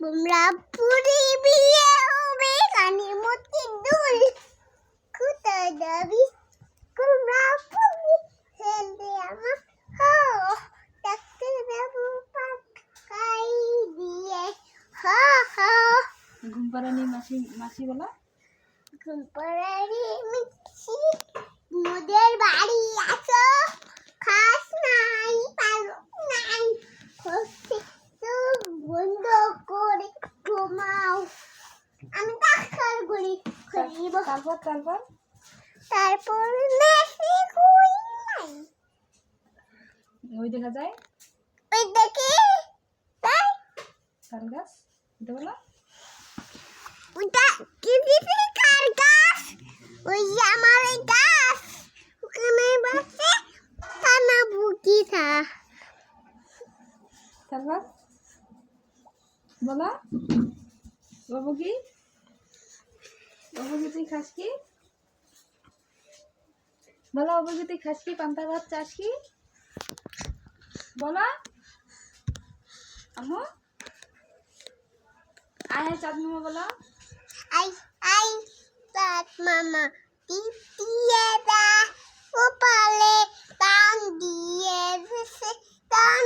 তোমরা পুরি বিয়ে হবে কানে মতি দুল কোথায় যাবি তোমরা পুরি ফেলবে আমার হো ডাক্তার বাবু পাকাই দিয়ে। হো হো। ঘুম পাড়ানি মাসি মাসি বলো মিছি মোদের বাড়ি আছো খাস নাই পালক নাই হচ্ছে তো বন্ধ করে ঘুমাও আমি করি করিব। তারপর তারপর? তারপর মেসি কই নাই। ওই দেখা যায়? ওই দেখি তাই তাল গাছ? এটা বলো। ওটা কি দিছি কার গাছ? ওই আমার এই গাছ। ওখানে বসে টানা বুকি থা। তারপর? বলো। বাবু কি? বাবু খাস কি? বলো কি খাস কি? পান্তা ভাত চাস কি? বলো। আম্মু। আয় চাঁদ মামা, বলো। আই আই তাত মামা পিপিয়ে দা, ওপালে টান দিয়ে টান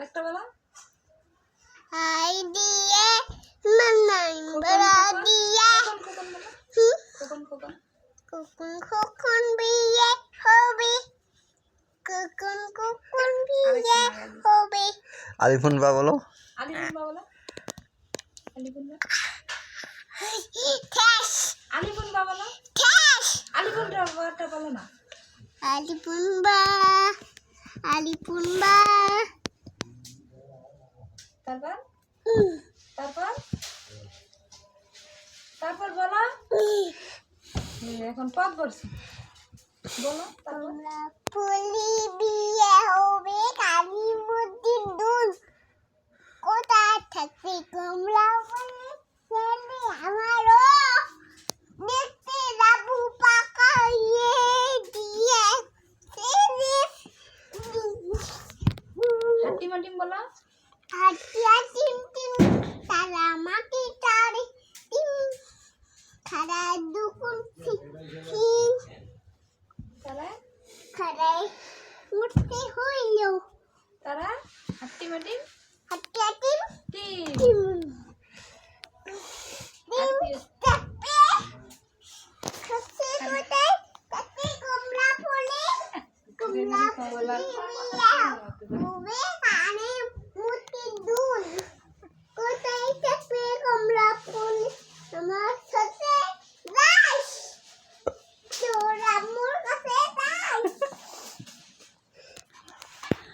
আরেকটা বলো। হাই দিয়ে মানাই বড় দিয়ে। খোকন খোকন বলো হুম, খোকন। খোকন বিয়ে হবে। বিয়ে হবে। আলিফুন বা বলো। আলিপুন বা বলো। আলিপুন বা ঠেস। আলিপুন বা বলো। ঠেস। আলিপুন বাটা বলো না। আলিপুম্বা আলিপুম্বা তারপর? তারপর? তারপর বলো। এখন পথ করছি বলো তারপর? ফুলি বিয়ে হবে কালী মূর্তির দুল। কোথায় থাকবে কমলা বলে। ছেলে হাতিয়া টিম টিম তারা মাটি তারে টিম খারা দুকুন ফিন তারা খারাই উঠতে হইল তারা হাটি মাটিম হাতিয়া টিম টিম টিম আর টিম কি আছে? কাপে খাসে কোথায় কাপে কুমড়া ফুলে কুমড়া ফুলে বিয়া হবে